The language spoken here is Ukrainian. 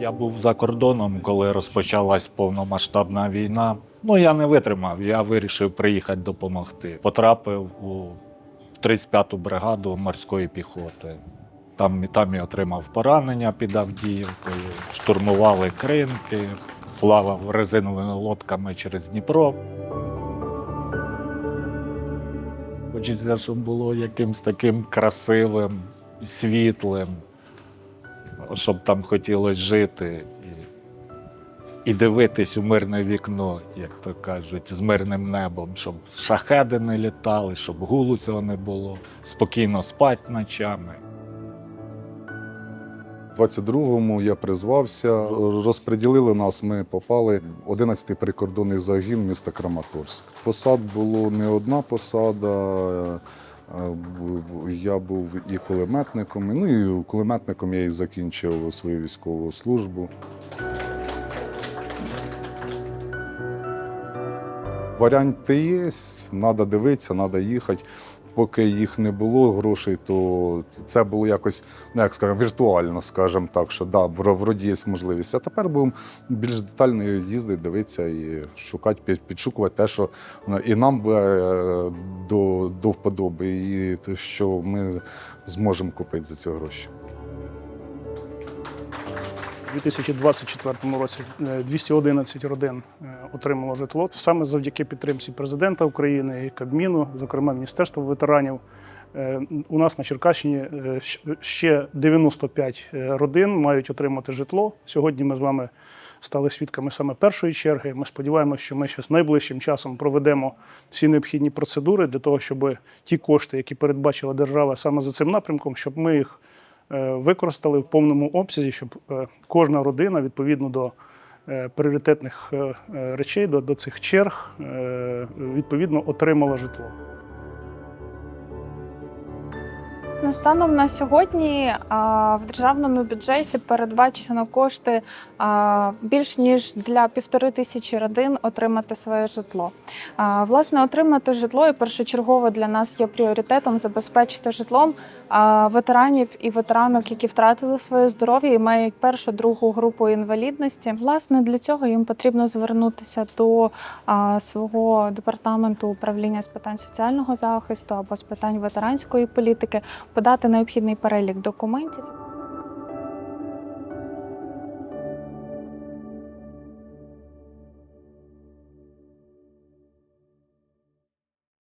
Я був за кордоном, коли розпочалась повномасштабна війна. Ну я не витримав, я вирішив приїхати допомогти. Потрапив у 35-ту бригаду морської піхоти. Там, там і отримав поранення під Авдіївкою, штурмували кринки, плавав резиновими лодками через Дніпро. Хочеться, щоб було якимсь таким красивим, світлим, щоб там хотілося жити і, і дивитись у мирне вікно, як то кажуть, з мирним небом, щоб шахеди не літали, щоб гулу цього не було, спокійно спати ночами. 22-му я призвався, розподілили нас, ми попали в 11-й прикордонний загін міста Краматорськ. Посад було не одна посада. Я був і кулеметником, ну і кулеметником я і закінчив свою військову службу. Варіанти є, треба дивитися, треба їхати. Поки їх не було грошей, то це було якось, ну як скажемо, віртуально, скажімо так, що да, вро- вроді є можливість. А тепер будемо більш детально їздити, дивитися і шукати, під- підшукувати те, що і нам е, до, до вподоби, і те, що ми зможемо купити за ці гроші. У 2024 році е, 211 родин е, отримало житло саме завдяки підтримці президента України і Кабміну, зокрема Міністерства ветеранів. Е, У нас на Черкащині е, ще 95 родин мають отримати житло. Сьогодні ми з вами стали свідками саме першої черги. Ми сподіваємося, що ми зараз найближчим часом проведемо всі необхідні процедури для того, щоб ті кошти, які передбачила держава саме за цим напрямком, щоб ми їх е, використали в повному обсязі, щоб е, кожна родина відповідно до е, пріоритетних е, е, речей, до, цих черг, е, відповідно отримала житло. Станом на сьогодні в державному бюджеті передбачено кошти більш ніж для півтори тисячі родин отримати своє житло. Власне, отримати житло і першочергово для нас є пріоритетом забезпечити житлом ветеранів і ветеранок, які втратили своє здоров'я і мають першу другу групу інвалідності. Власне, для цього їм потрібно звернутися до свого департаменту управління з питань соціального захисту або з питань ветеранської політики подати необхідний перелік документів.